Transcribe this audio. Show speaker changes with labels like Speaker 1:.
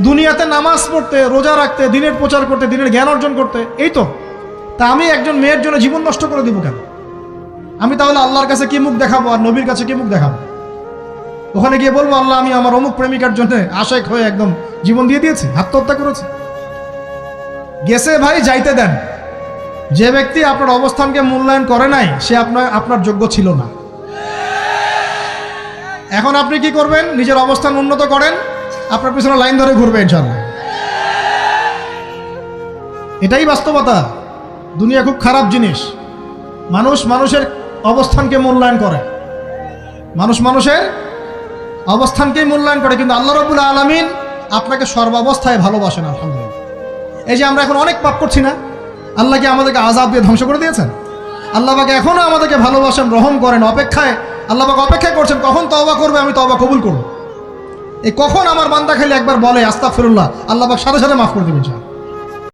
Speaker 1: দুনিয়াতে নামাজ পড়তে, রোজা রাখতে, দিনের প্রচার করতে, দিনের জ্ঞান অর্জন করতে, এই তো। তা আমি একজন মেয়ের জন্য জীবন নষ্ট করে দিব কেন? আমি তাহলে আল্লাহর কাছে কি মুখ দেখাবো আর নবীর কাছে কি মুখ দেখাবো? ওখানে গিয়ে বলব, আল্লাহ, আমি আমার অমুক প্রেমিকার জন্য আশেক হয়ে একদম জীবন দিয়ে দিয়েছি, আত্মহত্যা করেছে। গেছে ভাই, যাইতে দেন। যে ব্যক্তি আপনার অবস্থানকে মূল্যায়ন করে নাই, সে আপনার আপনার যোগ্য ছিল না। এখন আপনি কি করবেন? নিজের অবস্থান উন্নত করেন আপনার পিছনে লাইন ধরে ঘুরবে ইনশাল্লাহ এটাই বাস্তবতা। দুনিয়া খুব খারাপ জিনিস। মানুষ মানুষের অবস্থানকে মূল্যায়ন করে। মানুষ মানুষের অবস্থানকেই মূল্যায়ন করে, কিন্তু আল্লাহ রবুল আলমিন আপনাকে সর্বাবস্থায় ভালোবাসেন, আলহামদুলিল্লাহ। এই যে আমরা এখন অনেক পাপ করছি না আল্লাহকে আমাদেরকে আজাব দিয়ে ধ্বংস করে দিয়েছেন? আল্লাহ পাকে এখনও আমাদেরকে ভালোবাসেন, রহম করেন, অপেক্ষায়, আল্লাহ পাক অপেক্ষা করছেন, কখন তওবা করবে আমি তওবা কবুল করব। এই কখন আমার বান্দা খালি একবার বলে আস্তাফিরুল্লাহ আল্লাহ সাথে সাথে মাফ করে দেবেন, ইনশাআল্লাহ।